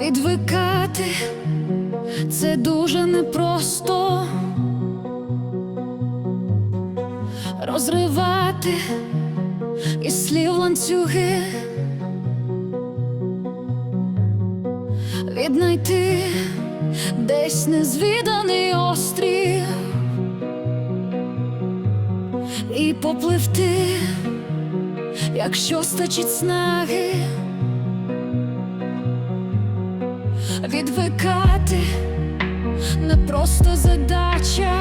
Відвикати це дуже непросто. Розривати із слів ланцюги, віднайти десь незвіданий острів і попливти, якщо стачить снаги. Відвикати не просто задача,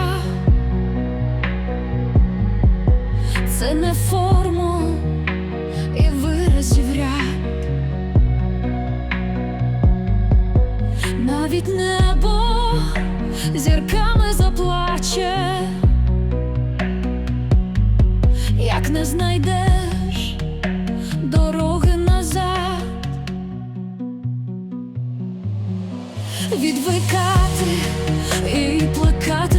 це не формул і виразів ряд. Навіть небо зірками заплаче, як не знайдеш дороги назад. Відвикати і плекати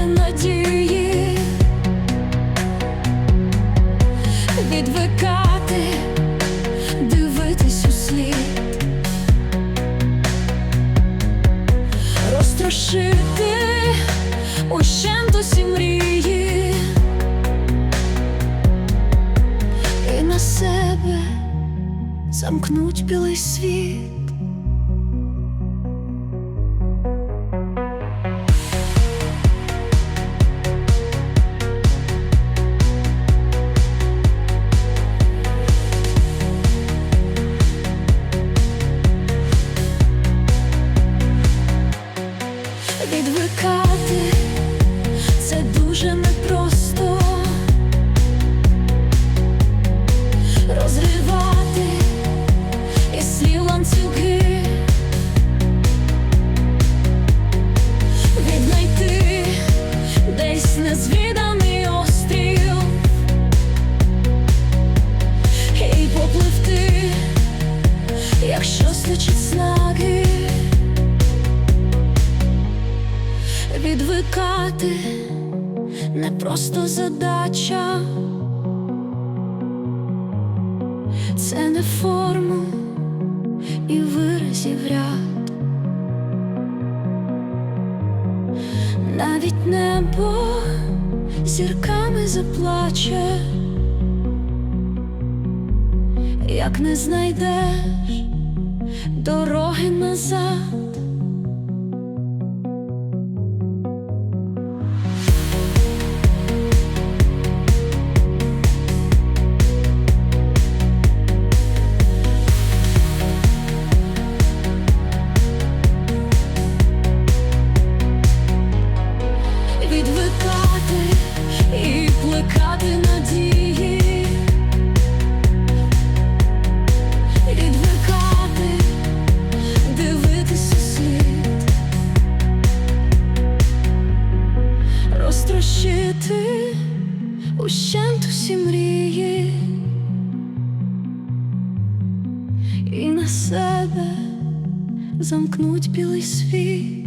замкнуть білий світ. Відвикати це дуже непросто незвіданий острів і попливти, якщо стачить снаги. Відвикати не просто задача, це не форму і виразів ряд. Навіть небо зірками заплаче, як не знайдеш дороги назад. Ущент усі мрії і на себе замкнуть білий світ.